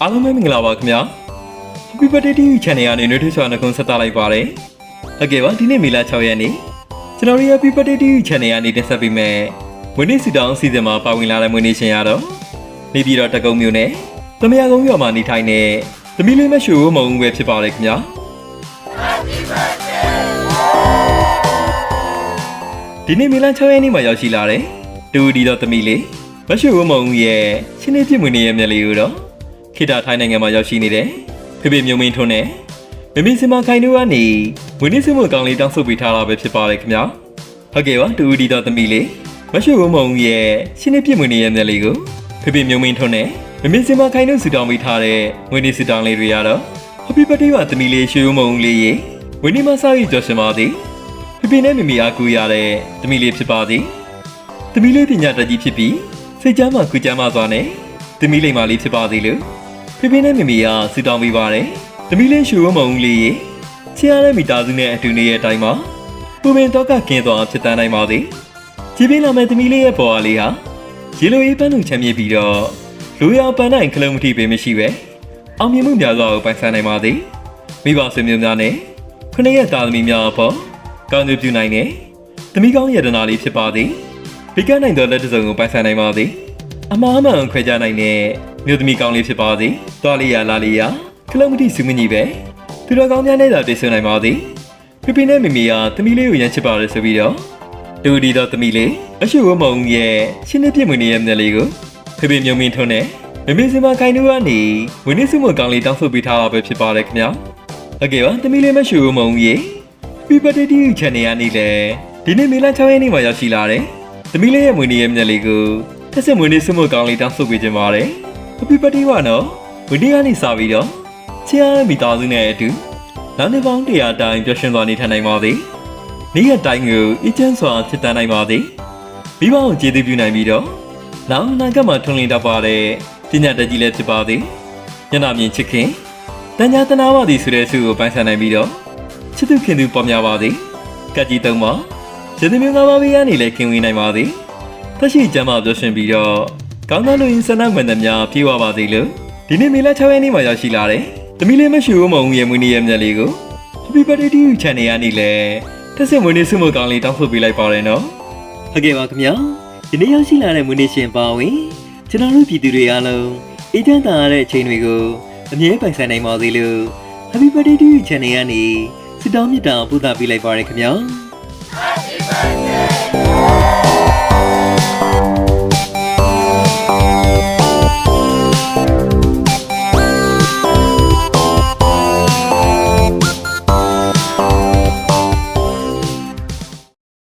အားလုံးပဲမင်္ဂလာပါခင်ဗျာ Happy Birthday TV Channel ကနေနှွေးထွေးစွာနှုတ်ဆက်သလိုက်ပါတယ်ဟုတ်ကဲ့ပါဒီနေ့မေလ6ရက်နေ့ကျွန်တော်တို့ရဲ့ Happy Birthday TV Channel ကနေတင်ဆက်ပေးမယ်မွေးနေ့စီတောင်းအစီအစဉ်မှာပါဝင်လာတဲ့မွေးနေ့ရှင်ရတော့နေပြည်တော်တကုံမြို့နယ်သမယာကုန်းရွာမှာနေထိုင်တဲ့သမီးလေးမရှူမုံဦးပဲဖြစ်ပါတယ်ခင်ဗျာဒီနေ့မေလ6ရက်နေ့မှာရောက်ရှိလာတဲ့တူဒီတော်သမီးလေးမရှူမုံဦးရဲ့ရှင်းနေပြည့်မွေးနေ့ရဲ့မျက်လေးကိုတော့ ခေတ္တထိုင်းနိုင်ငံမှာရောက်ရှိနေတဲ့ဖေဖေမျိုးမင်းထွန်းနဲ့မမင်းစင်မခိုင်တို့ကနေမွေးနေ့စမှုအကောင်လေးတောင်းဆိုပေးထားတာပဲဖြစ်ပါတယ်ခင်ဗျာဟုတ်ကဲ့ပါတူဒီတော်သမီးလေးမရှူမုံဦးရဲ့ရှင်းနေပြည့်မွေးနေ့ရဲ့မျက်လေးကိုဖေဖေမျိုးမင်းထွန်းနဲ့မမင်းစင်မခိုင်တို့ဆူတောင်းပေးထားတဲ့မွေးနေ့ဆူတောင်းလေးတွေရတော့ Happy Birthday ပါသမီးလေးရှူမုံဦးလေးရေမွေးနေ့မှာစားရကြော်ရှင်ပါသည်ဖေဖေနဲ့မမီအားကူရတဲ့သမီးလေးဖြစ်ပါသည်သမီးလေးပညာတတ်ကြီးဖြစ်ပြီးစိတ်ကြမ်းမှကုကြမ်းမှစွာနဲ့သမီးလိမ္မာလေးဖြစ်ပါသေးလို့ ဖေဖေနဲ့မမေကဆူတောင်းပေးပါတယ်သမီးလေးရှူဝမုံလေးရေချစ်ရတဲ့မိသားစုနဲ့အတူနေတဲ့အတိုင်းမှာပူပင်တော့ကကင်းသွားဖြစ်တန်းနိုင်ပါသည်ကြည်ပြင်းလာမဲ့သမီးလေးရဲ့ပေါ်အားလေးဟာရေလိုအေးပန်းလူချမ်းမြေ့ပြီးတော့လူရပန်းနိုင်ခလုံးမထိပေမရှိပဲအောင်မြင်မှုများစွာကိုပိုင်ဆိုင်နိုင်ပါသည်မိဘဆွေမျိုးများနဲ့ခဏရဲ့သားသမီးများအပေါ်ကောင်းကျိုးပြုနိုင်တဲ့သမီးကောင်းရတနာလေးဖြစ်ပါသည်ဘီကနိုင်သောလက်တစ်စုံကိုပိုင်ဆိုင်နိုင်ပါသည်အမားမှန်ခွဲကြနိုင်တဲ့ မြို့သမီးကောင်းလေးဖြစ်ပါသည်တွားလေးရလာလေးရခလုံးမတိစုမညီပဲသူတော်ကောင်းများနဲ့သာတည်ဆွနိုင်ပါသည်ပြပြနဲ့မမီကသမီးလေးကိုရမ်းချစ်ပါတယ်ဆိုပြီးတော့တူဒီတော့သမီးလေးအရှိဝမုံရဲ့ရှင်းနေပြည့်မွေနေရဲ့မျက်လေးကိုဖေဖေမြုံမင်းထွန်းနဲ့မမေစင်မခိုင်တို့ကနေဝင်းနေစုမကောင်းလေးတောင်းဆိုပေးထားတာပဲဖြစ်ပါတယ်ခင်ဗျာဟုတ်ကဲ့ပါသမီးလေးမရှိဝမုံရဲ့ Happy Birthday to you channel ကနေလေဒီနေ့မေလ6ရက်နေ့မှာရောက်ရှိလာတယ်သမီးလေးရဲ့မွေးနေ့ရဲ့မျက်လေးကိုထက်စစ်မွေးနေ့စမို့ကောင်းလေးတောင်းဆိုပေးခြင်းပါတယ်။ Happy birthday ပါနော်။မွေးနေ့ကနေစပြီးတော့ချစ်ရတဲ့မိသားစုနဲ့အတူနောက်နေ့ပေါင်း100တိုင်ပျော်ရွှင်စွာနေထိုင်နိုင်ပါသည်။နေ့ရက်တိုင်းကိုအကျဉ်းစွာဖြစ်တန်းနိုင်ပါသည်။မိဘကိုကျေးဇူးပြုနိုင်ပြီးတော့နောက်အနာဂတ်မှာထွန်းလင်းတတ်ပါတဲ့ပညာတတ်ကြီးလည်းဖြစ်ပါသည်။ညနာမြင်ချစ်ခင်တန်ညာတနာပါသည်ဆိုတဲ့ဆုကိုပိုင်ဆိုင်နိုင်ပြီးတော့ချစ်သူခင်သူပေါ်များပါသည်။ကတ်ကြီးသုံးပါကျေးဇူးများပါဘေးကနေလည်းခင်ဝေးနိုင်ပါသည်။သက်ရှိကျမ်းမာပြောရှင်ပြီးတော့ ကောင်းသောလူရင်းဆန္ဒမှန်သမျှပြေဝပါသေးလို့ဒီနေ့မေလ6ရက်နေ့မှာရောက်ရှိလာတယ်။သမီးလေးမရှိဦးမုံရဲ့မွေးနေ့ရဲ့မြတ်လေးကို Happy Birthday to you channel ကနေလည်းတက်စစ်မွေးနေ့ဆုမကောင်းလေးတောင်းဆိုပေးလိုက်ပါတယ်နော်။ဟုတ်ကဲ့ပါခင်ဗျာ။ဒီနေ့ရောက်ရှိလာတဲ့မွေးနေ့ရှင်ပါဝင်ကျွန်တော်တို့ပြည်သူတွေအားလုံးအေးချမ်းသာရတဲ့အချိန်တွေကိုအမြဲပိုင်ဆိုင်နိုင်ပါသေးလို့ Happy Birthday to you channel ကနေစတောင်းမြတ်တာပို့သပေးလိုက်ပါရခင်ဗျာ။